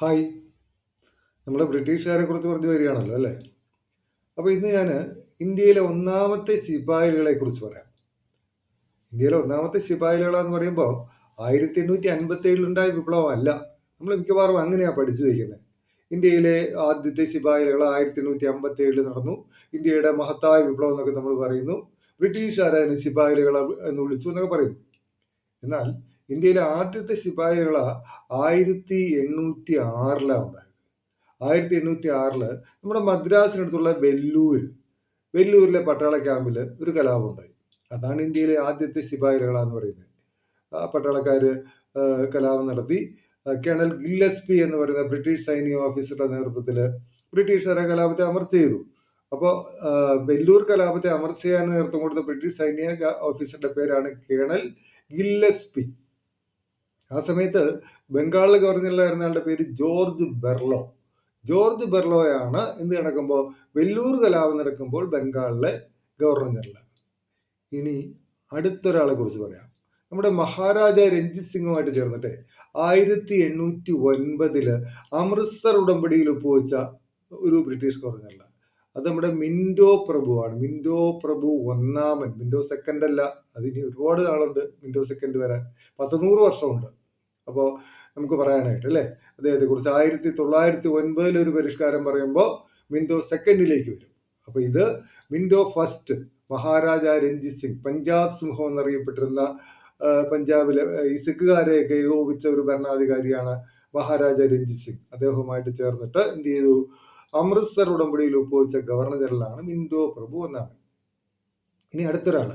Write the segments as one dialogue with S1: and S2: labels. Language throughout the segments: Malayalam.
S1: ഹായ്. നമ്മൾ ബ്രിട്ടീഷുകാരെ കുറിച്ച് പറഞ്ഞു വരികയാണല്ലോ അല്ലേ? അപ്പോൾ ഇന്ന് ഞാൻ ഇന്ത്യയിലെ ഒന്നാമത്തെ ശിപായികളെ കുറിച്ച് പറയാം. ഇന്ത്യയിലെ ഒന്നാമത്തെ ശിപായലുകളെന്ന് പറയുമ്പോൾ 1857 ഉണ്ടായ വിപ്ലവമല്ല. നമ്മൾ മിക്കവാറും അങ്ങനെയാണ് പഠിച്ചു വയ്ക്കുന്നത്. ഇന്ത്യയിലെ ആദ്യത്തെ ശിപായികൾ 1857 നടന്നു. ഇന്ത്യയുടെ മഹത്തായ വിപ്ലവം എന്നൊക്കെ നമ്മൾ പറയുന്നു. ബ്രിട്ടീഷുകാരെ ശിപായലുകൾ എന്ന് വിളിച്ചു എന്നൊക്കെ പറയുന്നു. എന്നാൽ ഇന്ത്യയിലെ ആദ്യത്തെ ശിപായികൾ 1806 ഉണ്ടായത്. 1806 നമ്മുടെ മദ്രാസിനടുത്തുള്ള വെല്ലൂർ, വെല്ലൂരിലെ പട്ടാള ക്യാമ്പിൽ ഒരു കലാപം ഉണ്ടായി. അതാണ് ഇന്ത്യയിലെ ആദ്യത്തെ ശിപായികളെന്ന് പറയുന്നത്. ആ പട്ടാളക്കാർ കലാപം നടത്തി. കേണൽ ഗില്ലസ്പി എന്ന് പറയുന്ന ബ്രിട്ടീഷ് സൈനിക ഓഫീസറുടെ നേതൃത്വത്തിൽ ബ്രിട്ടീഷുകാരെ കലാപത്തെ അമർച്ച ചെയ്തു. അപ്പോൾ വെല്ലൂർ കലാപത്തെ അമർച്ച ചെയ്യാൻ നേതൃത്വം കൊടുത്ത ബ്രിട്ടീഷ് സൈനിക ഓഫീസറുടെ പേരാണ് കേണൽ ഗില്ലസ്പി. ആ സമയത്ത് ബംഗാളിൽ ഗവർണറിലായിരുന്ന ആളുടെ പേര് ജോർജ് ബെർലോ. ജോർജ് ബെർലോയാണ് എന്ത് നടക്കുമ്പോൾ വെല്ലൂർ കലാപം നടക്കുമ്പോൾ ബംഗാളിലെ ഗവർണർ ജനറൽ. ഇനി അടുത്തൊരാളെ കുറിച്ച് പറയാം. നമ്മുടെ മഹാരാജ രഞ്ജിത് സിംഗുമായിട്ട് ചേർന്നിട്ട് 1809 അമൃത്സർ ഉടമ്പടിയിൽ ഒപ്പുവെച്ച ഒരു ബ്രിട്ടീഷ് ഗവർണർ അത് നമ്മുടെ മിൻഡോ പ്രഭുവാണ്. മിൻഡോ പ്രഭു ഒന്നാമൻ. മിൻഡോ സെക്കൻഡ് അല്ല. അതിനി ഒരുപാട് നാളുണ്ട് മിൻഡോ സെക്കൻഡ് വരാൻ. 100 വർഷമുണ്ട്. അപ്പോൾ നമുക്ക് പറയാനായിട്ട് അല്ലേ? അദ്ദേഹത്തെക്കുറിച്ച് 1909 ഒരു പരിഷ്കാരം പറയുമ്പോൾ വിൻഡോ സെക്കൻഡിലേക്ക് വരും. അപ്പോൾ ഇത് വിൻഡോ ഫസ്റ്റ് മഹാരാജ രഞ്ജിത് സിംഗ് പഞ്ചാബ് സിംഹം എന്നറിയപ്പെട്ടിരുന്ന പഞ്ചാബിലെ ഈ സിഖുകാരെയൊക്കെ ഏകോപിച്ച ഒരു ഭരണാധികാരിയാണ് മഹാരാജ രഞ്ജിത് സിംഗ്. അദ്ദേഹവുമായിട്ട് ചേർന്നിട്ട് എന്ത് ചെയ്തു? അമൃത്സർ ഉടമ്പടിയിൽ ഒപ്പുവെച്ച ഗവർണർ ജനറലാണ് മിൻഡോ പ്രഭു എന്നാണ് ഇനി അടുത്തൊരാൾ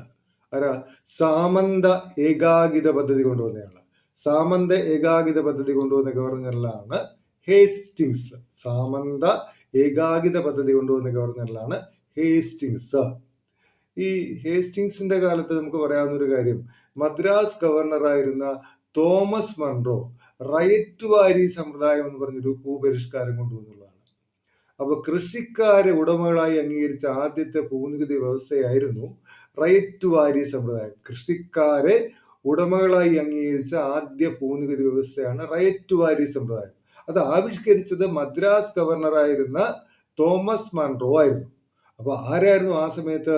S1: ആരാ? സാമന്ത ഏകാഗിത പദ്ധതി കൊണ്ടുവന്നയാൾ. സാമന്ത ഏകാഗിത പദ്ധതി കൊണ്ടുവന്ന ഗവർണറിലാണ് ഹേസ്റ്റിങ്സ്. സാമന്ത ഏകാഗിത പദ്ധതി കൊണ്ടുവന്ന ഗവർണറിലാണ് ഹേസ്റ്റിങ്സ്. ഈ ഹേസ്റ്റിങ്സിന്റെ കാലത്ത് നമുക്ക് പറയാവുന്ന ഒരു കാര്യം മദ്രാസ് ഗവർണറായിരുന്ന തോമസ് മൺറോ റൈറ്റ് വാരി സമ്പ്രദായം എന്ന് പറഞ്ഞൊരു ഭൂപരിഷ്കാരം കൊണ്ടുവന്നുള്ളതാണ്. അപ്പോൾ കൃഷിക്കാരെ ഉടമകളായി അംഗീകരിച്ച ആദ്യത്തെ ഭൂനികുതി വ്യവസ്ഥയായിരുന്നു റൈറ്റ് വാരി സമ്പ്രദായം. കൃഷിക്കാരെ ഉടമകളായി അംഗീകരിച്ച ആദ്യ ഭൂനികുതി വ്യവസ്ഥയാണ് റൈറ്റ് ടു വാരി സമ്പ്രദായം. അത് ആവിഷ്കരിച്ചത് മദ്രാസ് ഗവർണറായിരുന്ന തോമസ് മൺറോ ആയിരുന്നു. അപ്പോൾ ആരായിരുന്നു ആ സമയത്ത്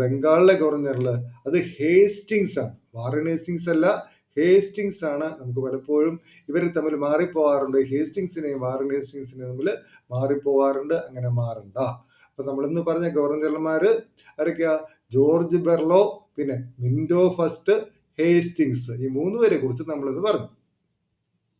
S1: ബംഗാളിലെ ഗവർണറിൽ അത് ഹേസ്റ്റിങ്സ് ആണ്. വാറൻ ഹേസ്റ്റിങ്സ് അല്ല ഹേസ്റ്റിങ്സ് ആണ്. നമുക്ക് പലപ്പോഴും ഇവർ തമ്മിൽ മാറിപ്പോവാറുണ്ട്. ഹേസ്റ്റിങ്സിനെയും വാറൻ ഹേസ്റ്റിങ്സിനെയും തമ്മിൽ മാറിപ്പോവാറുണ്ട്. അങ്ങനെ മാറണ്ട. അപ്പോൾ നമ്മളിന്ന് പറഞ്ഞ ഗവർണർമാര് ആരൊക്കെയാ? ജോർജ് ബെർലോ, പിന്നെ മിൻഡോ ഫസ്റ്റ്, ഹേസ്റ്റിങ്സ്. ഈ മൂന്ന് പേരെ കുറിച്ച് നമ്മളിത് പറഞ്ഞു.